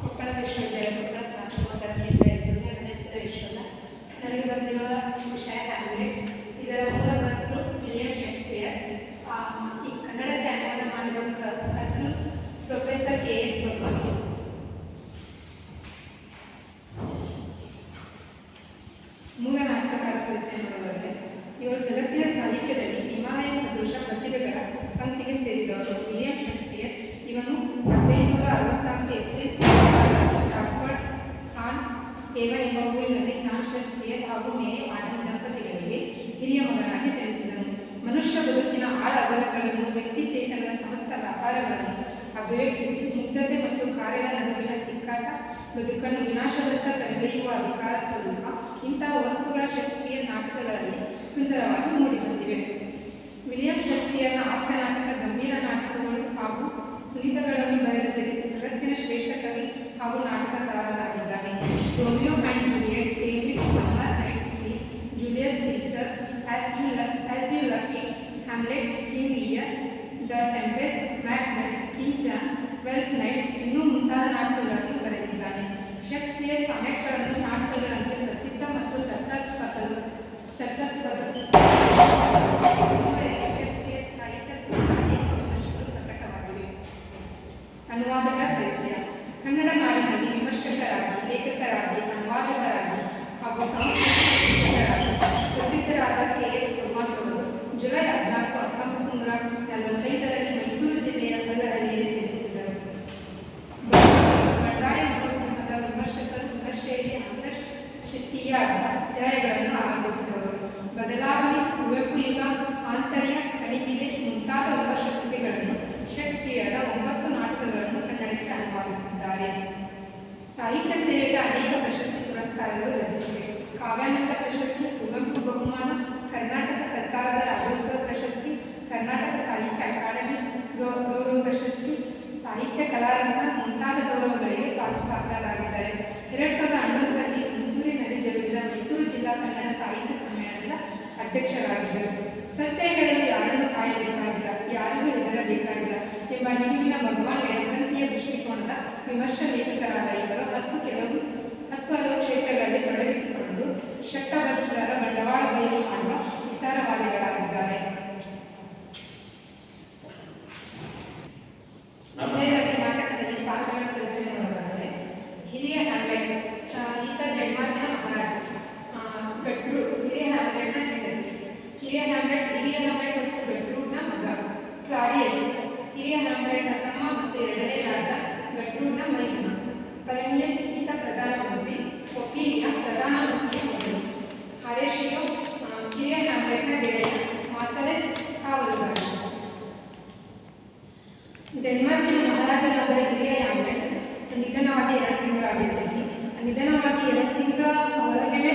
ಕೊಪ್ಪಳ ವಿಶ್ವವಿದ್ಯಾಲಯ ಕೊಪ್ಪಳ ಸ್ನಾತಕೋತ್ತರ ಕೇಂದ್ರ ಇದ್ದು ಹೆಸರು ಯಶೋಧ. ನನಗೆ ಬಂದಿರುವ ವಿಷಯ ಇದರ ಮೂಲ ಕರ್ತೃ ವಿಲಿಯಂ ಅನುವಾದ ಅಭಿವ್ಯಕ್ತಿಸಿ ಮುಗ್ಧತೆ ಮತ್ತು ಕಾರ್ಯದ ನಡುವಿನ ತಿಕ್ಕಾಟ, ಬದುಕನ್ನು ವಿನಾಶದತ್ತ ಕರೆದೊಯ್ಯುವ ಅಧಿಕಾರ ಸ್ವರೂಪ, ಇಂತಹ ವಸ್ತುಗಳ ಶೇಕ್ಸ್ಪಿಯರ್ ನಾಟಕಗಳಲ್ಲಿ ಸುಂದರವಾಗಿ ಮೂಡಿಬಂದಿವೆ. ವಿಲಿಯಂ ಶೇಕ್ಸ್ಪಿಯರ್ನ ಹಾಸ್ಯ ನಾಟಕ, ಗಂಭೀರ ನಾಟಕಗಳು ಹಾಗೂ ಸುನೀತಗಳನ್ನು ಬರೆದ ಜಗ ಜಗತ್ತಿನ ಶ್ರೇಷ್ಠ ಕವಿ ಹಾಗೂ ನಾಟಕಕಾರರಾಗಿದ್ದಾನೆ Romeo and Juliet David summer Stree Julius Caesar, as you like, as you like it Hamlet, King Lear, the Tempest Macbeth King John twelfth nights ಇನ್ನೂ ಮುಂತಾದ ನಾಟಕಗಳನ್ನು ಬರೆದಿದ್ದಾನೆ. ಶೇಕ್ಸ್ಪಿಯರ್ ಸಾನೆಟ್ಗಳನ್ನು ನಾಟಕಗಳಂತೆ ಕಾವ್ಯಾನಂದ ಪ್ರಶಸ್ತಿ ಕುವೆಂಪು ಬಹುಮಾನ ಕರ್ನಾಟಕ ಸರ್ಕಾರದ ರಾಜ್ಯೋತ್ಸವ ಪ್ರಶಸ್ತಿ, ಕರ್ನಾಟಕ ಸಾಹಿತ್ಯ ಅಕಾಡೆಮಿ ಗೌರವ ಪ್ರಶಸ್ತಿ, ಸಾಹಿತ್ಯ ಕಲಾರಂಗ ಮುಂತಾದ ಗೌರವಗಳಿಗೆ ಪಾತ್ರ ಪಾತ್ರರಾಗಿದ್ದಾರೆ. ಎರಡ್ ಸಾವಿರದ ಹನ್ನೊಂದರಲ್ಲಿ ಮೈಸೂರಿನಲ್ಲಿ ಜರುಗಿದ ಮೈಸೂರು ಜಿಲ್ಲಾ ಕನ್ನಡ ಸಾಹಿತ್ಯ ಸಮ್ಮೇಳನದ ಅಧ್ಯಕ್ಷರಾಗಿದ್ದರು. ಸತ್ಯಗಳಲ್ಲಿ ಯಾರನ್ನು ಕಾಯಬೇಕಾಗಿಲ್ಲ, ಯಾರಿಗೂ ಹೆದರಬೇಕಾಗಿಲ್ಲ ಎಂಬ ನಿಲುವಿನ ಭಗವಾನ್ ಎಡಪಂಥೀಯ ದೃಷ್ಟಿಕೋನದ ವಿಮರ್ಶ ಲೇಖಕರಾದ ಇವರು ಹತ್ತು ಕೆಲವು ಮಾಡುವ ಎರಡು ತಿಂಗಳಾಗಿರ್ತೀನಿ ನಿಧಾನವಾಗಿ ಎರಡು ತಿಂಗಳ ಒಳಗೇನೆ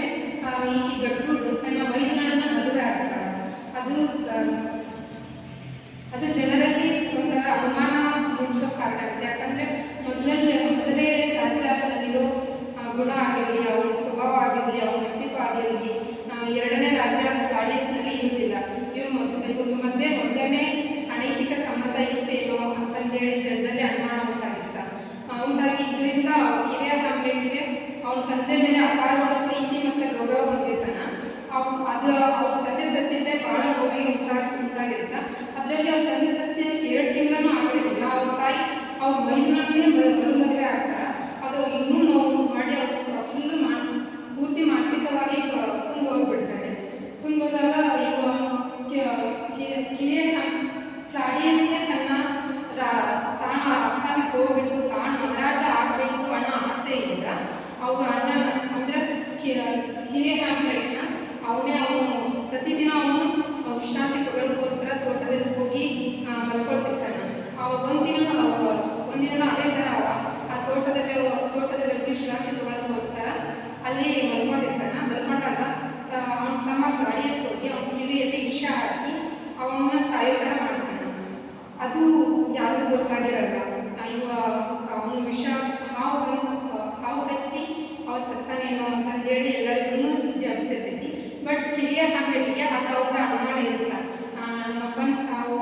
ಈಕೆ ಗಟ್ಟುಡು ತನ್ನ ಮೈದುನನ್ನ ಮದುವೆ ಆಗ್ತಾರೆ ಅದು ಅದು ಜನರಲ್ಲಿ ಒಂಥರ ಅನುಮಾನ ಮೂಡಿಸೋ ಕಾರಣ ಆಗುತ್ತೆ. ಯಾಕಂದರೆ ಮೊದಲಲ್ಲಿ, ಮೊದಲೇ ರಾಜ್ಯದಲ್ಲಿರೋ ಗುಣ ಆಗಿರಲಿ, ಅವನ ಸ್ವಭಾವ ಆಗಿರಲಿ, ಅವನ ವ್ಯಕ್ತಿತ್ವ ಆಗಿರಲಿ ಎರಡನೇ ರಾಜ್ಯ ಆಡಿಯನ್ಸ್ನಲ್ಲಿ ಇರುವುದಿಲ್ಲ. ಇವರು ಮೊದಲು, ಇವ್ರ ಮಧ್ಯೆ ಮೊದಲನೇ ಅನೈತಿಕ ಸಂಬಂಧ ಇರುತ್ತೇನೋ ಅಂತಂದೇಳಿ ಜನರಲ್ಲಿ ಅನುಮಾನ ಇದರಿಂದ ಕಿರಿಯ ಹ್ಯಾಮ್ಲೆಟ್ಗೆ ಅವನ ತಂದೆ ಮೇಲೆ ಅಪಾರವಾದ ಪ್ರೀತಿ ಮತ್ತು ಗೌರವ ಹೊಂದಿರ್ತಾನ. ಅವ್ ಅದು ಅವ್ರ ತಂದೆ ಸತ್ತಿದ್ದೆ ಭಾಳ ನೋವಿಗೆ ಉಂಟಾಗಿ ಉಂಟಾಗಿರುತ್ತೆ ಅದರಲ್ಲಿ ಅವನ ತಂದೆ ಸತ್ತಿ ಎರಡು ತಿಂಗಳೂ ಆಗಿರಲಿಲ್ಲ ಅವ್ರ ತಾಯಿ ಅವ್ರ ಮೈದುನನ್ನೇ ಮರು ಮದುವೆ ಆಗ್ತಾರೆ ಅದು ಇನ್ನೂ ನೋವು ಮಾಡಿ ಅವ್ರು ಫುಲ್ಲು ಮಾ ಪೂರ್ತಿ ಮಾನಸಿಕವಾಗಿ ಕ- ಕುಂದು ಹೋಗ್ಬಿಡ್ತಾರೆ ಕುಂದು ಹೋದಾಗ ಇವ ಕೆ- ಕಿರಿಯ ಕ್ಲಾಡಿಯಸ್ಗೆ ತನ್ನ ರಾ- ತಾನು ಆಸ್ಥಾನಕ್ಕೆ ಹೋಗಬೇಕು ತಾನು ಮಹಾರಾಜ ಆಗಬೇಕು ಅನ್ನೋ ಆಸೆಯಿಂದ ಅವ್ರ ಅಣ್ಣನ ಅಂದರೆ ಹಿರಿಯ ಹ್ಯಾಮ್ಲೆಟ್ನ ಅವನೇ ಅವನು ಪ್ರತಿದಿನ ಅವನು ವಿಶ್ರಾಂತಿ ತಗೊಳ್ಳೋಕ್ಕೋಸ್ಕರ ತೋಟದಲ್ಲಿ ಹೋಗಿ ಆ, ಮಲ್ಕೊಳ್ತಿರ್ತಾನೆ ಆ ಒಂದಿನ ಅವ- ಒಂದಿನ ಅದೇ ಥರ ಅವ ಆ ತೋಟದಲ್ಲಿ ಹೋ- ತೋಟದಲ್ಲಿ ಹೋಗಿ ವಿಶ್ರಾಂತಿ ತಗೊಳ್ಳೋಕ್ಕೋಸ್ಕರ ಅಲ್ಲಿ ಮಲ್ಕೊಂಡಿರ್ತಾನೆ. ಮಲ್ಕೊಂಡಾಗ ಅವ್ನು ತಮ್ಮ ಗಾಡಿಯಸ್ ಹೋಗಿ ಅವನ ಕಿವಿಯಲ್ಲಿ ವಿಷ ಹಾಕಿ ಅವನ್ನ ಸಾಯೋ ಥರ ಮಾಡ್ತಾನೆ. ಅದು ಯಾರಿಗೂ ಗೊತ್ತಾಗಿರಲ್ಲ. ಇವ ಅವನು ವಿಷ ಹಾವು ಬಂದು ಹಾವು ಕಚ್ಚಿ ಅವ ಸತ್ತಾನೇನೋ ಅಂತಂದೇಳಿ ಎಲ್ಲರಿಗೂ ಸುದ್ದಿ ಹಬ್ಸಿರ್ತೈತಿ ಬಟ್ ಕಿರಿಯ ಬೆಟ್ಟಿಗೆ ಅದು ಅವಾಗ ಅನುಮಾನ ಇರುತ್ತೆ. ನಮ್ಮಪ್ಪನ ಸಾವು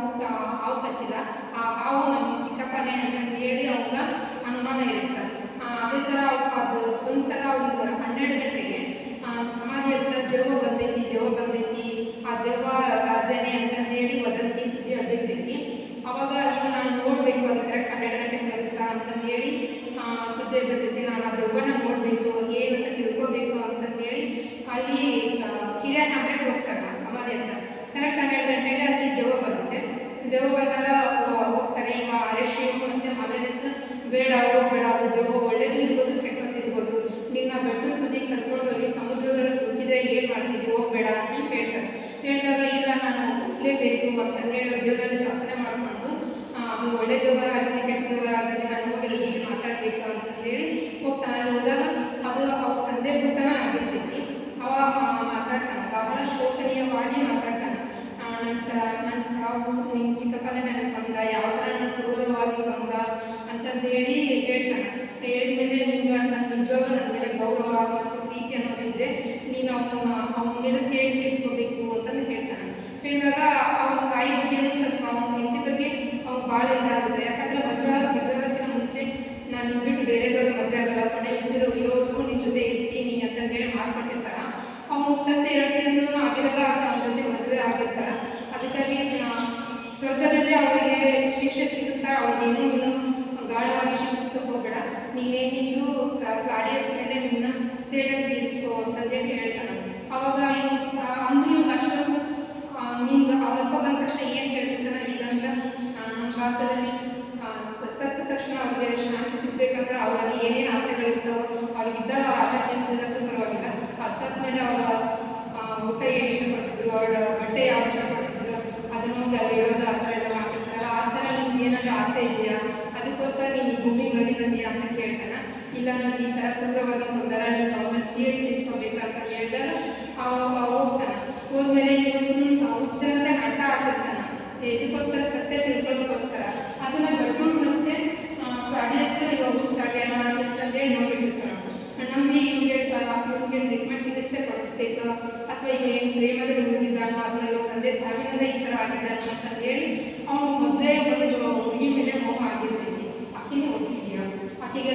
ಹಾವು ಕಚ್ಚಿಲ್ಲ ಆ ಹಾವು ನಮ್ಮ ಚಿಕ್ಕಪ್ಪನೇ ಅಂತಂದೇಳಿ ಅವಾಗ ಅನುಮಾನ ಇರುತ್ತೆ. ಅದೇ ಥರ ಒಂದ್ಸಲ ಒಂದು ಹನ್ನೆರಡು ಗಂಟೆಗೆ ಸಮಾಧಿ ಹತ್ರ ದೇವ ಬಂದೈತಿ ದೇವ ಬಂದೈತಿ ಆ ದೇವ ರಾಜನೇ ಅಂತಂದೇಳಿ ವದಂತಿ ಸುದ್ದಿ ಹಬ್ಬಿರ್ತೈತಿ. ಅವಾಗ ನಾನು ನೋಡಬೇಕು ಅದು ಕರೆಕ್ಟ್ ಹನ್ನೆರಡು ಗಂಟೆಗೆ ಬರುತ್ತಾ ಅಂತಂದೇಳಿ ಆ, ಸುದ್ದಿ ಬರ್ತೈತಿ ನಾನು ಆ ದೆವ್ವನ ನೋಡಬೇಕು ಏನಂತ ತಿಳ್ಕೊಬೇಕು ಅಂತಂದೇಳಿ ಅಲ್ಲಿ ಕಿರಿಯ ನಮ್ಮಕ್ಕೆ ಹೋಗ್ತಾರೆ ಸಮಾಧಿ ಹತ್ರ. ಕರೆಕ್ಟ್ ಹನ್ನೆರಡು ಗಂಟೆಗೆ ಅಲ್ಲಿ ದೇವ ಬರುತ್ತೆ. ದೇವ ಬಂದಾಗ ಹೋಗ್ತಾರೆ ಈಗ ಅರೆಸ್ಟ್ ಮತ್ತೆ ಮಲನೆಸ್ ಬೇಡ ಹೋಗ್ಬೇಡ ಅದು ದೆವ್ವ ಒಳ್ಳೇದು ಇರ್ಬೋದು ಕರ್ಕೊಂಡು ಹೋಗಿ ಸಮುದ್ರದಲ್ಲಿ ಹೋಗಿದ್ರೆ ಏನು ಮಾಡ್ತೀವಿ ಹೋಗ್ಬೇಡ ಅಂತ ಹೇಳ್ತಾರೆ. ಹೇಳಿದಾಗ, ಇಲ್ಲ, ನಾನು ಹೋಗ್ಲೇಬೇಕು ಅಂತಂದೇಳಿ ದೇವರಲ್ಲಿ ಪ್ರಾರ್ಥನೆ ಮಾಡಿಕೊಂಡು ಅದು ಒಳ್ಳೆ ದೇವರಾಗಲಿ ಕೆಟ್ಟ ದೇವರಾಗಲಿ ನಾನು ಹೋಗಿ ಜೊತೆ ಮಾತಾಡಬೇಕು ಅಂತಂದೇಳಿ ಹೋಗ್ತಾನೆ. ಅಲ್ಲಿ ಹೋದಾಗ ಅದು ಅವ್ರ ತಂದೆ ಭೂತನ ಆಗಿರ್ತೈತಿ. ಅವ ಮಾತಾಡ್ತಾನೆ. ಬಹಳ ಶೋಕನೀಯವಾಗಿ ಮಾತಾಡ್ತಾನೆ. ನಂತರ ನನ್ನ ಸಾವು ನಿಮ್ಮ ಚಿಕ್ಕಪ್ಪನೇ ನನಗೆ ಬಂದ, ಯಾವ ಥರ ನನ್ನ ಕ್ರೂರವಾಗಿ ಬಂದ ಅಂತಂದೇಳಿ ಹೇಳ್ತಾನೆ. ಹೇಳಿದ್ಮೇಲೆ ನಿಮ್ಗೆ ನನ್ನ ನಿಜವಾಗ ನನ್ನ ಮೇಲೆ ಗೌರವ ಮತ್ತು ಪ್ರೀತಿ ಅನ್ನೋದಿದ್ರೆ ನೀನು ಅವನ ಅವನ ಮೇಲೆ ಸೇರಿ ತೀರಿಸ್ಕೋಬೇಕು ಅಂತಂದು ಹೇಳ್ತಾನೆ. ಹೇಳಿದಾಗ ಅವನ ತಾಯಿ ಬಗ್ಗೆನೂ ಸ್ವಲ್ಪ ಅವನ ಹೆಂಡತಿ ಬಗ್ಗೆ ಅವ್ನು ಭಾಳ ಇದಾಗುತ್ತೆ. ಯಾಕಂದರೆ ಮದುವೆ ಮದುವೆಗಿಂತ ಮುಂಚೆ ನಾನು ಬಿಟ್ಟು ಬೇರೆದವ್ರಿಗೆ ಮದುವೆ ಆಗಲ್ಲ. ಕೊನೆ ಹೆಸರು ನಿನ್ನ ಜೊತೆ ಇರ್ತೀನಿ ಅಂತಂದೇಳಿ ಮಾರ್ಕೊಟ್ಟಿರ್ತಾರ ಅವ್ನು ಸದ್ಯ ಎರಡು ತಿಂಗಳು ಆಗಿದಾಗ ಅವನ ಜೊತೆ ಮದುವೆ ಆಗಿರ್ತಾರ ಅದಕ್ಕಾಗಿ ಸ್ವರ್ಗದಲ್ಲಿ ಅವಳಿಗೆ ಶಿಕ್ಷೆ ಸಿಗುತ್ತಾ ಅವನೇನು ಇನ್ನೂ ಗಾಢವಾಗಿ ಶಿಕ್ಷಿಸೋಕೆ ಹೋಗಬೇಡ. ನೀನೇನು ಸೇಡನ್ನು ತೀರಿಸ್ಕೋ ಅಂತಂದೇಳಿ ಹೇಳ್ತಾನೆ ಅವಾಗ ಅಂದ್ರೆ ಇವಾಗ ಅಷ್ಟೊಂದು ನಿಮ್ಗೆ ಅವರಪ್ಪ ಬಂದ ತಕ್ಷಣ ಏನು ಹೇಳ್ತಿರ್ತಾನೆ ಈಗ ಅಂದ್ರೆ ನಮ್ಮ ಭಾರತದಲ್ಲಿ ಸತ್ತ ತಕ್ಷಣ ಅವ್ರಿಗೆ ಶಾಂತಿ ಸಿಗ್ಬೇಕಂದ್ರೆ ಅವರಲ್ಲಿ ಏನೇನು ಆಸೆಗಳಿರ್ತಾವೋ ಅವ್ರಿಗಿದ್ದಾಗ ಅವ್ರ ಆಸೆ ತೀರಿಸಿದ್ರೆ ಪರವಾಗಿಲ್ಲ. ಅವ್ರು ಸತ್ತ ಮೇಲೆ ಅವರ ಊಟ ಏನು ಇಷ್ಟಪಡ್ತಿದ್ರು ಅವಳ ಬಟ್ಟೆ ಯಾವ ಇಷ್ಟಪಡ್ತಿದ್ರು, ಅದನ್ನ ಹೋಗಿ ಅಲ್ಲಿ ಇಡೋದು ಆ ಥರ ಎಲ್ಲ ಮಾಡ್ತಿರ್ತಾರಲ್ಲ, ಆ ಥರ ನಿಮ್ಗೆ ಏನಾದರೂ ಆಸೆ ಇದೆಯಾ? ಅದಕ್ಕೋಸ್ಕರ ನೀನು ಈ ಭೂಮಿಗೆ ನೋಡಿ ಬಂದೀಯಾ ಅಂತ ಕೇಳ್ತಾನೆ ಇಲ್ಲ ನನಗೆ ಈ ಥರ ಕ್ರೂರವಾಗಿ ಬಂದಾರ, ನೀನು ಅವ್ರನ್ನ ಸೀಟ್ ತೀಸ್ಕೋಬೇಕಂತ ಹೇಳ್ದಾರ ಅವಾಗ ಹೋಗ್ತಾನೆ. ಹೋದ್ಮೇಲೆ ನೀವು ಸುಮ್ಮನೆ ಹುಚ್ಚರಂತೆ ಆಟ ಆಡ್ತಿರ್ತಾನೆ ಇದಕ್ಕೋಸ್ಕರ ಸತ್ಯ ತಿಳ್ಕೊಳ್ಳೋಕ್ಕೋಸ್ಕರ ಅದನ್ನ ಗಡ್ಡು ಮತ್ತೆ ಪ್ರಾಡಿಯಸ್ ಇವಾಗ ಹುಚ್ಚಾಗ್ಯಾನ ಅಂತಂದೇಳಿ ನೋಡ್ಬಿಟ್ಟಿರ್ತಾನೆ ನಂಬಿ ಇವನಿಗೆ ಇವನಿಗೆ ಟ್ರೀಟ್ಮೆಂಟ್ ಚಿಕಿತ್ಸೆ ಕೊಡಿಸ್ಬೇಕು. ಅಥವಾ ಈಗ ಏನು ಪ್ರೇಮದಲ್ಲಿ ಹೋಗಿದ್ದಾನ ಅಥವಾ ಇವಾಗ ತಂದೆ ಸಾವಿನಿಂದ ಈ ಥರ ಆಗಿದ್ದಾನೋ ಅಂತಂದೇಳಿ ಅವನು ಮೊದಲೇ ಒಂದು ಹುಡುಗಿ ಮೇಲೆ ಮೋಹ ಆಗಿರ್ತೈತಿ. ಅಕ್ಕಿನ ಹೋಗ್ತಿದ್ಯಾ ಆಕೆಗೆ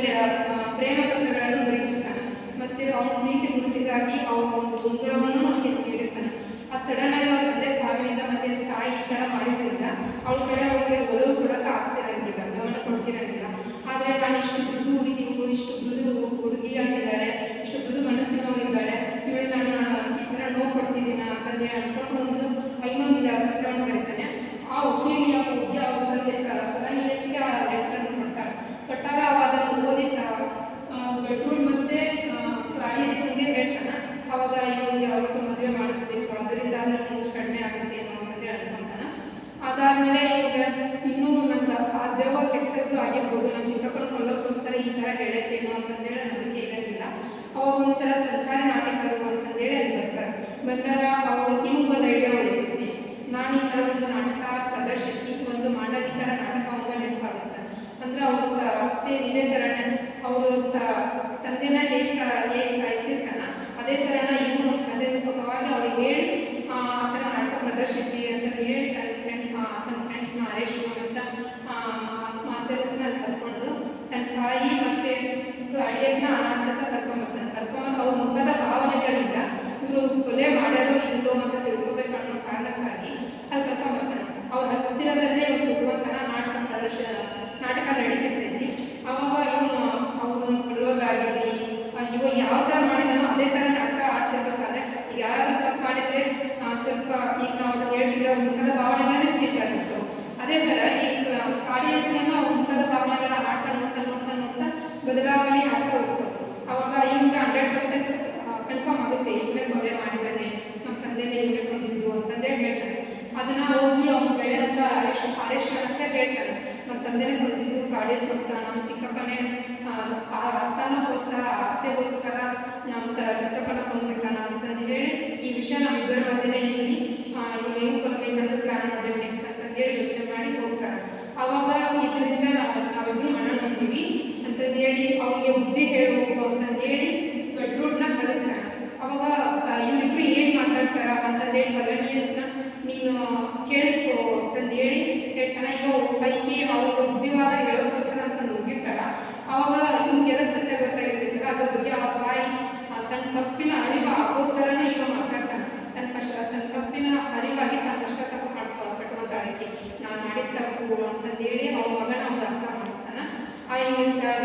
ಮತ್ತೆ ಅವನ ಪ್ರೀತಿ ಗುರುತಿಗಾಗಿ ಅವನ ಒಂದು ಉಂಗುರವನ್ನು ಆಕೆಗೆ ನೀಡಿರ್ತಾನೆ ಆ ಸಡನ್ ಆಗಿ ಅವ್ರ ತಂದೆ ಸಾವಿನಿಂದ ಮತ್ತೆ ತಾಯಿ ಈ ಥರ ಮಾಡಿದ್ರಿಂದ ಅವಳ ಕಡೆ ಅವ್ರಿಗೆ ಒಲವು ಕೊಡೋಕೆ ಆಗ್ತಿರಂಗಿಲ್ಲ ಗಮನ ಕೊಡ್ತಿರಂಗಿಲ್ಲ ಆದರೆ ನಾನು ಇಷ್ಟು ಮೃದು ಹುಡುಗಿ ಇಷ್ಟು ಮೃದು ಹುಡುಗಿಯಾಗಿದ್ದಾಳೆ ಇಷ್ಟು ಮೃದು ಮನಸ್ಸಿನವಳಿದ್ದಾಳೆ, ಇವಳು ನಾನು ಈ ಥರ ನೋವು ಕೊಡ್ತಿದ್ದೀನ ಅಂತಂದೇಳಿ ಅನ್ಕೊಂಡು ಒಂದು ಐನೊಂದಿಗೆ ಪತ್ರವನ್ನು ಬರೀತಾನೆ ಆ ಒಫೀಲಿಯ ಹುಡುಗಿ ಅವ್ರ ತಂದೆ ಫಲಾನಿಯಸ್ಗೆ ಆ ಲೆಟ್ರನ್ನು ಕೊಡ್ತಾಳೆ. ಕೊಟ್ಟಾಗ ಅದನ್ನು ಓದಿ ಬೆಡ್ರೂಮ್ ಮತ್ತೆ ಅವಾಗ ಇವನಿಗೆ ಅವತ್ತು ಮದುವೆ ಮಾಡಿಸ್ಬೇಕು, ಅದರಿಂದ ಅಂದರೆ ಮುಂಚೆ ಕಡಿಮೆ ಆಗುತ್ತೆ ಏನೋ ಅಂತಂದು ಅನ್ಕೊಂತಾನೆ. ಅದಾದಮೇಲೆ ಈಗ ಇನ್ನೂ ನಮ್ಗೆ ಆ ದೆವ್ವ ಕೆಟ್ಟದ್ದು ಆಗಿರ್ಬೋದು ನಮ್ಮ ಚಿಕ್ಕಪ್ಪನ ಕೊಲ್ಲೋಕ್ಕೋಸ್ಕರ ಈ ಥರ ಹೇಳತ್ತೇನೋ ಅಂತಂದೇಳಿ ನಂಬಿಕೆ ಇರೋದಿಲ್ಲ. ಅವಾಗ ಒಂದ್ಸಲ ಸಂಚಾರ ನಾಟಕರು ಅಂತಂದೇಳಿ ಅಲ್ಲಿ ಬರ್ತಾರೆ. ಬಂದಾಗ ಅವರು ಒಂದು ಐಡಿಯಾ ಹೊಳಿತೈತಿ. ನಾನು ಈ ಥರ ಒಂದು ನಾಟಕ ಪ್ರದರ್ಶಿಸಿ, ಒಂದು ಮಾಂಡಲಿಕರ ನಾಟಕ ಅವಾಗ ನೆನಪಾಗುತ್ತೆ. ಅಂದರೆ ಅವರು ಸೇಮ್ ಇದೇ ಥರನೇ ಅವರು ತಂದೆನ ಹೇಗೆ ಸಾ ಹೇಗೆ ಸಾಯಿಸಿರ್ತಾನ ಅದೇ ಥರನ ಇವನು ಅದೇ ರೂಪಕವಾಗಿ ಅವ್ರಿಗೆ ಹೇಳಿ ಆ ಆ ಥರ ನಾಟಕ ಪ್ರದರ್ಶಿಸಿ ಅಂತ ಹೇಳಿ ತನ್ನ ಫ್ರೆಂಡ್ ತನ್ನ ಫ್ರೆಂಡ್ಸ್ನ ಅರೆಸ್ಟ್ ಅಂತ ಮಾಸರಸ್ನ ಅಲ್ಲಿ ಕರ್ಕೊಂಡು ತನ್ನ ತಾಯಿ ಮತ್ತು ಅಡಿಯಸ್ನ ಆ ನಾಟಕ ಕರ್ಕೊಂಬರ್ತಾನೆ ಕರ್ಕೊಂಬಂದು ಅವ್ರ ಮುಖದ ಭಾವನೆಗಳಿಂದ ಇವರು ಕೊಲೆ ಮಾಡ್ಯಾರೋ ಇಲ್ಲೋ ಅಂತ ತಿಳ್ಕೊಬೇಕು ಅನ್ನೋ ಅಲ್ಲಿ ಕರ್ಕೊಂಡ್ಬರ್ತಾನೆ ಅವ್ರ ಹತ್ತಿರದಲ್ಲೇ ಬುದ್ಧಿವಂತನ ನಾಟಕ ಪ್ರದರ್ಶನ ನಾಟಕ ನಡೀತಿರ್ತೈತಿ ಅವಾಗ ಇವನು, ಅವನು ಕೊಲ್ಲೋದಾಗಿರಲಿ ಇವ ಯಾವ ಥರ ಮಾಡಿದಾನೋ ಅದೇ ಥರ ನಾಟಕ ಆಡ್ತಿರ್ಬೇಕಾದ್ರೆ, ಈಗ ಯಾರಾದರೂ ತಪ್ಪು ಮಾಡಿದ್ರೆ ಸ್ವಲ್ಪ ಈಗ ನಾವು ಅದನ್ನು ಹೇಳ್ತಿದ್ರೆ ಅವ್ರ ಮುಖದ ಭಾವನೆಗಳನ್ನೇ ಚೇಂಜ್ ಆಗಿತ್ತು. ಅದೇ ಥರ ಈಗ ಆಡಿಯನ್ಸ್ನ ಅವ್ರ ಮುಖದ ಭಾವನೆಗಳ ಆಟ ನೋಡ್ತಾ ನೋಡ್ತಾ ನೋಡ್ತಾ ಬದಲಾವಣೆ ಆಗ್ತಾ ಹೋಗ್ತು ಅವಾಗ ಇವ್ನಿಗೆ ಹಂಡ್ರೆಡ್ ಪರ್ಸೆಂಟ್ ಕನ್ಫರ್ಮ್ ಆಗುತ್ತೆ, ಇವನೇ ಮದುವೆ ಮಾಡಿದ್ದಾನೆ. ತಂದೆನೇ ಇವನೇ ಬಂದಿದ್ದು ಅಂತಂದೇಳಿ ಹೇಳ್ತಾರೆ. ಅದನ್ನ ಹೋಗಿ ಅವ್ನ ಗೆಳೆಯನಂತ ಎಷ್ಟು ಅರೆಸ್ಟ್ ಮಾಡಕ್ಕೆ ಹೇಳ್ತಾರೆ. ನಮ್ಮ ತಂದೆನೇ ಬಂದಿದ್ದು ಕಾಡೇಸ್ ಕೊಡ್ತ ನಮ್ಮ ಚಿಕ್ಕಪ್ಪನೇ ಆ, ಆ ಆಸ್ಥಾನಕ್ಕೋಸ್ಕರ ಆಸೆಗೋಸ್ಕರ ನಮ್ಮ ಚಿಕ್ಕಪ್ಪನ ಬಂದ್ಬಿಟ್ಟಾನ ಅಂತಂದು ಹೇಳಿ ಈ ವಿಷಯ ನಮ್ಮಿಬ್ಬರ ಮಧ್ಯೆ ಇರಲಿ. ಇವ್ನು ಹೆಂಗೆ ಕೊಲ್ಬೇಕನ್ನೋದು ಪ್ಲ್ಯಾನ್ ಮಾಡಬೇಕು ನೆಕ್ಸ್ಟ್ ಅಂತಂದೇಳಿ ಯೋಚನೆ ಮಾಡಿ ಹೋಗ್ತಾರೆ. ಅವಾಗ ಇದರಿಂದ ನಾವು ನಾವಿಬ್ಬರು ಮನ ಅಂತಂದು ಹೇಳಿ ಅವನಿಗೆ ಬುದ್ಧಿ ಹೇಳಬೇಕು ಅಂತಂದೇಳಿ ಬೆಡ್ರೂಮ್ನ ಕಳಿಸ್ತಾನೆ ಅವಾಗ ಇವರಿಬ್ರು ಏನು ಮಾತಾಡ್ತಾರ ಅಂತಂದೇಳಿ ಬಲನಿಯಸ್ನ ನೀನು ಕೇಳಿಸ್ಕೋ ಅಂತಂದೇಳಿ ಹೇಳ್ತಾನೆ. ಈಗ ಪೈಕಿ ಅವ್ರಿಗೆ ಬುದ್ಧಿವಾದ ಹೇಳೋಕ್ಕೋಸ್ಕರ ಅಂತ ಹೋಗಿರ್ತಾಳೆ. ಬಗ್ಗೆ ಆ ತಾಯಿ ತನ್ನ ತಪ್ಪಿನ ಅರಿವು ಆಗೋ ಥರನೇ ಈಗ ಮಾತಾಡ್ತಾನೆ. ತನ್ನ ಕಷ್ಟ ತನ್ನ ತಪ್ಪಿನ ಅರಿವಾಗಿ ತನ್ನ ಕಷ್ಟ ತಪ್ಪು ಮಾಡ್ಕೊ ಪಟ್ಟುವಂತಾಳಕ್ಕೆ ನಾನು ಮಾಡಿದ ತಪ್ಪು ಅಂತಂದೇಳಿ ಅವ್ರ ಮಗನ ಅವ್ನಿಗೆ ಅರ್ಥ ಮಾಡಿಸ್ತಾನ. ಆ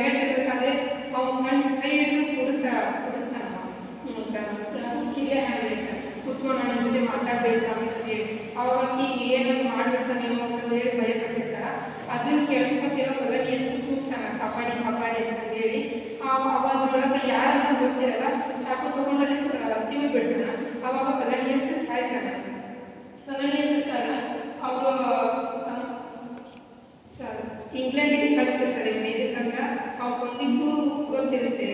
ಹೇಳ್ತಿರ್ಬೇಕಾದ್ರೆ ಅವ್ನ ಕಣ್ಣು ಕೈ ಹಿಡಿದು ಕುಡಿಸ್ತಾ, ಕುಡಿಸ್ತಾನ. ಕಿರಿಯ ಹೇಳ್ಬೇಕು ಕುತ್ಕೊಂಡು ನನ್ನ ಜೊತೆ ಮಾತಾಡ್ಬೇಕು ಅಂತಂದೇಳಿ ಅವಾಗ ಈಗ ಏನಾದ್ರು ಮಾಡ್ಬಿಡ್ತಾನೇನೋ ಅಂತಂದೇಳಿ ಭಯ ಪಟ್ಟಿರ್ತಾರ ಅದನ್ನ ಕೇಳಿಸ್ಕೊತಿರೋ ಎಷ್ಟು ಕೂಗ್ತಾನ ಕಾಪಾಡಿ ಕಾಪಾಡಿ ಅಂತಂದೇಳಿ ಅದ್ರೊಳಗೆ ಯಾರಂತ ಗೊತ್ತಿರಲ್ಲ ಚಾಕು ತೊಗೊಂಡಲ್ಲಿ ತಿವಿ ಬಿಡ್ತಾನ ಅವಾಗ ಫಲನಿಯಸ್ ಸಾಯ್ತಾನೆ ಸತ್ತಾಗ ಅವರು ಇಂಗ್ಲೆಂಡಿಗೆ ಕಳಿಸ್ತಿರ್ತಾರೆ ಇದಕ್ಕಂದ್ರೆ ಅವ್ರು ಬಂದಿದ್ದು ಗೊತ್ತಿರುತ್ತೆ.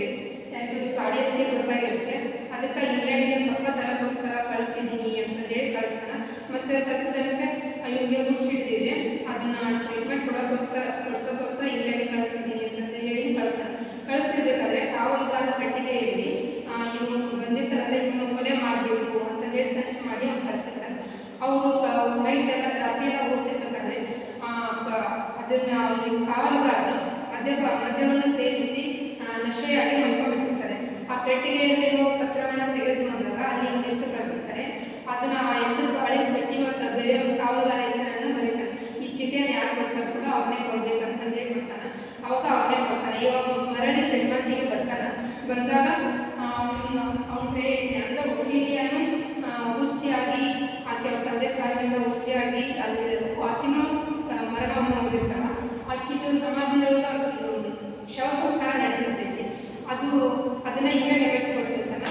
ಯಾರಿಗೂ ಆಡಿಯನ್ಸ್ಗೆ ಗೊತ್ತಾಗಿರುತ್ತೆ. ಅದಕ್ಕೆ ಇಂಗ್ಲೆಂಡ್ಗೆ ಕಪ್ಪ ತರಕ್ಕೋಸ್ಕರ ಕಳಿಸ್ತಿದ್ದೀನಿ ಅಂತಂದೇಳಿ ಕಳಿಸ್ತಾನ. ಮತ್ತು ಸ್ವಲ್ಪ ಜನಕ್ಕೆ ಇವನಿಗೆ ಮುಚ್ಚಿಡ್ತಿದೆ ಅದನ್ನು ಟ್ರೀಟ್ಮೆಂಟ್ ಕೊಡೋಕ್ಕೋಸ್ಕರ, ಕೊಡ್ಸೋಕ್ಕೋಸ್ಕರ ಇಂಗ್ಲೆಂಡ್ಗೆ ಕಳಿಸ್ತಿದ್ದೀನಿ ಅಂತಂದು ಹೇಳಿ ಕಳಿಸ್ತಾನೆ. ಕಳಿಸ್ತಿರ್ಬೇಕಾದ್ರೆ ಕಾವಲುಗಾರ ಕಟ್ಟಿಗೆಯಲ್ಲಿ ಇವನು ಬಂದಿರ್ತಾರಲ್ಲ ಇವನು ಕೊಲೆ ಮಾಡಬೇಕು ಅಂತಂದೇಳಿ ಸರ್ಚ್ ಮಾಡಿ ಅವ್ನು ಕಳಿಸಿರ್ತಾನೆ. ಅವರು ನೈಟ್ ಎಲ್ಲ ರಾತ್ರಿ ಎಲ್ಲ ಓದ್ತಿರ್ಬೇಕಾದ್ರೆ ಅದನ್ನು ಅಲ್ಲಿ ಕಾವಲುಗಾರರು ಮದ್ಯ, ಮದ್ಯವನ್ನು ಸೇವಿಸಿ ನಶೆಯಾಗಿ ಮಲ್ಕೊಂಡ್ಬಿಟ್ಟಿರ್ತಾರೆ. ಆ ಪೆಟ್ಟಿಗೆಯಲ್ಲಿರೋ ಪತ್ರವನ್ನು ತೆಗೆದುಕೊಂಡಾಗ ಅಲ್ಲಿ ಇವನ ಹೆಸರು ಬರೆದಿರ್ತಾರೆ ಅದನ್ನ ಆ ಹೆಸರು ಅಳಿಸ್ಬಿಟ್ಟು ಇವತ್ತು ಬೇರೆ ಕಾವಲುಗಾರ ಹೆಸರನ್ನು ಬರೀತಾನೆ. ಈ ಚೀಟಿಯನ್ನು ಯಾರು ಕೊಡ್ತಾರೆ ಕೂಡ ಅವ್ರನ್ನೇ ಕೊಡ್ಬೇಕಂತಂದೇಳಿ ಕೊಡ್ತಾನೆ ಅವಾಗ ಅವ್ರನ್ನೇ ಕೊಡ್ತಾನೆ. ಇವಾಗ ಮರಳಿ ಟ್ರೀಟ್ಮೆಂಟಿಗೆ ಬರ್ತಾನೆ. ಬಂದಾಗ ಅವನ ಅವನ ಪ್ರೇಯಸಿ ಅಂದರೆ ಒಫೀಲಿಯನ್ನು ಹುಚ್ಚಿಯಾಗಿ ಆಕೆ ಅವ್ರ ತಂದೆ ಸಾವಿನಿಂದ ಹುಚ್ಚಿಯಾಗಿ ಅಲ್ಲಿ ಆಕಿನೂ ಮರಣವನ್ನು ಹೊಂದಿರ್ತಾಳ. ಆಕಿದು ಸಮಾಜದೊಳಗೆ ಶವ ಸಂಸ್ಕಾರ ನಡೀತಿರ್ತೈತಿ ಅದು ಅದನ್ನ ಇವೇ ನೆರವೇರಿಸ್ಕೊಡ್ತಿರ್ತಾನ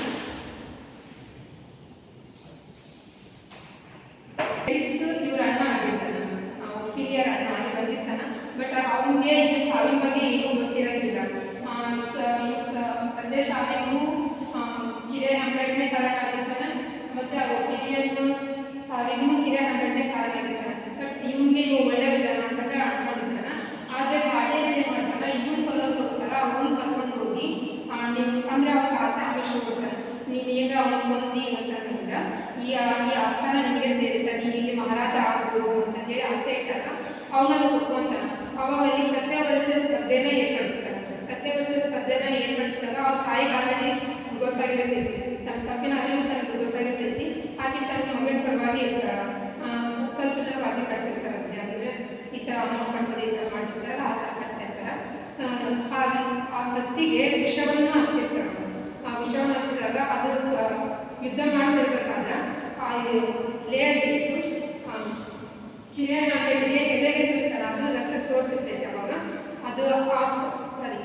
ಇವ್ರ ಅಣ್ಣ ಆಗಿರ್ತಾನ ಒಫೀಲಿಯರ್ ಅಣ್ಣ ಆಗಿ ಬಂದಿರ್ತಾನ ಬಟ್ ಅವನಿಗೆ ಇದು ಸಾವಿನ ಬಗ್ಗೆ ಏನೂ ಗೊತ್ತಿರಂಗಿಲ್ಲ ಆ, ಇತ್ತ ಇವ್ರ ಸ- ತಂದೆ ಸಾವಿಗೂ ಕಿರೆ ಹಂಡ್ರೆಡ್ನೇ ಕಾರಣ ಆಗಿರ್ತಾನೆ ಮತ್ತೆ ಆ ಒಫೀಲಿಯನ್ ಸಾವಿಗೂ ಕಿರೆ ಹಂಡ್ರೆಡ್ನೇ ಕಾರಣ ಆಗಿರ್ತಾನೆ ಬಟ್ ಇವನಿಗೆ ಇವ್ ಒಳ್ಳೆ ವಿಧಾನ ಅಂತಂದ್ರೆ ಅನ್ಕೊಂಡಿರ್ತಾನ ಆದರೆ ಆಡಿಯನ್ಸ್ ಏನು ಮಾಡ್ತಾನೆ ಇವನ್ ಅವ್ರನ್ನ ಕರ್ಕೊಂಡು ಹೋಗಿ ಆ, ನೀವು ಅಂದರೆ ಅವ್ರಿಗೆ ಆಸೆ ಆಮಿಷ ಕೊಡ್ತಾನೆ ನೀನು ಏನಾರ ಅವನಿಗೆ ಬಂದಿ ಅಂತಂದ್ರೆ ಈ ಆ- ಈ ಆಸ್ಥಾನ ನಿನಗೆ ಸೇರಿತ ನೀನು ಇಲ್ಲಿ ಮಹಾರಾಜ ಆಗ್ಬೋದು ಅಂತಂದೇಳಿ ಆಸೆ ಇಟ್ಟಾಗ ಅವನನ್ನು ಒಪ್ಕೊಂತಾನೆ. ಅವಾಗ ಅಲ್ಲಿ ಕತ್ತೆ ವರ್ಷ ಸ್ಪರ್ಧೆನ ಏರ್ಪಡಿಸ್ತಾನೆ ಕತ್ತೆ ವರ್ಷ ಸ್ಪರ್ಧೆನ ಏರ್ಪಡಿಸಿದಾಗ ಅವ್ರ ತಾಯಿಗೆ ಆಲ್ರೆಡಿ ಗೊತ್ತಾಗಿರ್ತೈತಿ. ತನ್ನ ತಪ್ಪಿನ ಅರಿವು ತನಗೆ ಗೊತ್ತಾಗಿರ್ತೈತಿ. ಆಕೆ ತನ್ನ ಮಗನ ಪರವಾಗಿ ಇರ್ತಾಳ ಆ, ಸ್ವ- ಸ್ವಲ್ಪ ಜನ ಬಾಜಿ ಕಟ್ತಿರ್ತಾರಂತೆ ಅಂದರೆ ಈ ಥರ ಅಮೌಂಟ್ ಕಟ್ಟೋದು ಈ ಮಾಡ್ತಿರ್ತಾರಲ್ಲ ಆ ಥರ ಕಟ್ತಾ ಇರ್ತಾರೆ ಆ ಕತ್ತಿಗೆ ವಿಷವನ್ನು ಹಚ್ಚಿರ್ತಾರೆ ಆ ವಿಷವನ್ನು ಹಚ್ಚಿದಾಗ ಅದು ಯುದ್ಧ ಮಾಡ್ತಿರ್ಬೇಕಾದ್ರೆ ಆ ಲೇಡೀಸು ಹಿರಿಯ ನಾಟಕಿಗೆ ಎದೆಗೆ ಸುಸ್ತಾರ ಅದು ರಕ್ತ ಸೋತಿರ್ತೈತೆ ಅವಾಗ. ಅದು ಸಾರಿ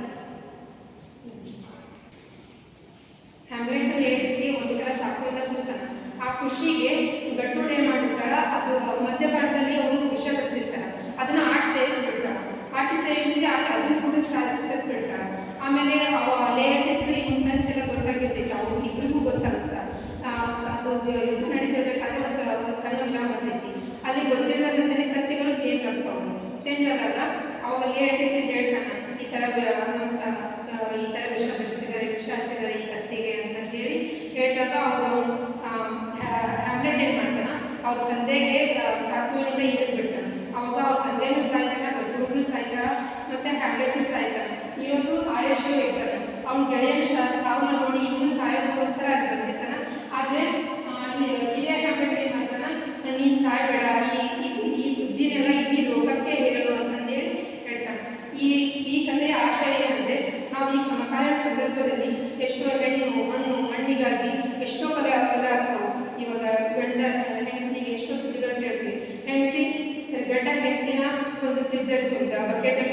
ಹ್ಯಾಮ್ಲೆಟ್ ಲೇಡಿಸಿ ಒಂದು ಸಲ ಚಾಕುವಿಂದ ಸುಸ್ತಾನ ಆ ಖುಷಿಗೆ ಗಟ್ಟುಡೆ ಮಾಡಿರ್ತಾಳ. ಅದು ಭಾಗದಲ್ಲಿ ಅವರು ವಿಷ ಬರೆಸಿರ್ತಾರ ಅದನ್ನ ಆಟ ಸೇರಿಸ್ಬಿಡ್ತಾಳ. ಆಟ ಸೇರಿಸಿ ಆಕೆ ಅದನ್ನ ಕೂಡ ಬಿಡ್ತಾಳ ಆಮೇಲೆ ಲೇಟೆಸ್ಟ್ ಲೇಟೆಸ್ಟ್ ಇವ್ನ ಸಂಚೆಲ್ಲ ಗೊತ್ತಾಗಿರ್ತೈತೆ ಅವ್ರು ಇಬ್ಬರಿಗೂ ಗೊತ್ತಾಗುತ್ತೆ. ಅದು ಯುದ್ಧ ನಡೀತಿರ್ಬೇಕಾದ್ರೆ ಒಂದು ಸಣ್ಣ ವಿರಾಮ ಬರ್ತೈತಿ ಅಲ್ಲಿ ಗೊತ್ತಿಲ್ಲದಂತೆ ಕತ್ತಿಗಳು ಚೇಂಜ್ ಆಗ್ತಾವೆ. ಚೇಂಜ್ ಆದಾಗ ಅವಾಗ ಲೇಟೆಸ್ಟ್ ಹೇಳ್ತಾನೆ, ಈ ಥರ ಈ ಥರ ವಿಷ ಬೆಳೆಸಿದ್ದಾರೆ ವಿಷ ಹಚ್ಚಿದ್ದಾರೆ ಈ ಕತ್ತಿಗೆ ಅಂತ ಹೇಳಿ ಹೇಳಿದಾಗ ಅವರು ಹ್ಯಾಮ್ಲೆಟ್ ಏನು ಮಾಡ್ತಾನೆ, ಅವ್ರ ತಂದೆಗೆ ಚಾಕುವಿನಿಂದ ಇಳಿದು ಬಿಡ್ತಾನೆ. ಅವಾಗ ಅವ್ರ ತಂದೆನೂ ಸಾಯ್ತಾನ ಗಟ್ಟೂರ್ನು ಸಾಯ್ತಾರ, ಮತ್ತೆ ಹ್ಯಾಮ್ಲೆಟ್ನೂ ಸಾಯ್ತಾನೆ. ಇರೋದು ಆಯುಷ್ಯ ಇರ್ತಾನೆ ಅವ್ನ ಗೆಳೆಯನ ಶಾ- ಸಾವನ್ನ ನೋಡಿ ಇವನು ಸಾಯೋದಕ್ಕೋಸ್ಕರ ಅದು ಬಂದಿರ್ತಾನ ಆದರೆ ಇಲ್ಲೇ ಹ್ಯಾಮ್ಲೆಟ್ ಏನು ಸಾಯ್ಬೇಡ, ಈ, ಈ- ಸುದ್ದಿನೆಲ್ಲ ಇಡೀ ಲೋಕಕ್ಕೆ ಹೇಳು ಅಂತಂದೇಳಿ ಹೇಳ್ತಾನೆ. ಈ ಈ ಕಥೆಯ ಆಶಯ ಏನಂದರೆ, ನಾವು ಈ ಸಮಕಾಲೀನ ಸಂದರ್ಭದಲ್ಲಿ ಎಷ್ಟೋ ಹೆಣ್ಣು, ಮಣ್ಣು, ಮಣ್ಣಿಗಾಗಿ ಎಷ್ಟೋ ಕಲೆ ಕೊಲೆ ಆಗ್ತಾವೆ. ಇವಾಗ ಗಂಡ ಹೆಂಡತಿಗೆ ಎಷ್ಟೋ ಸುದ್ದಿಗಳನ್ನು ಹೇಳ್ತೀವಿ ಹೆಂಡತಿ ಗಂಡ, ಹೆಂಡತಿನ ಒಂದು ಫ್ರಿಜ್ಜಲ್ಲಿ ತುಂಬಿದ ಬಕೆಟಲ್ಲಿ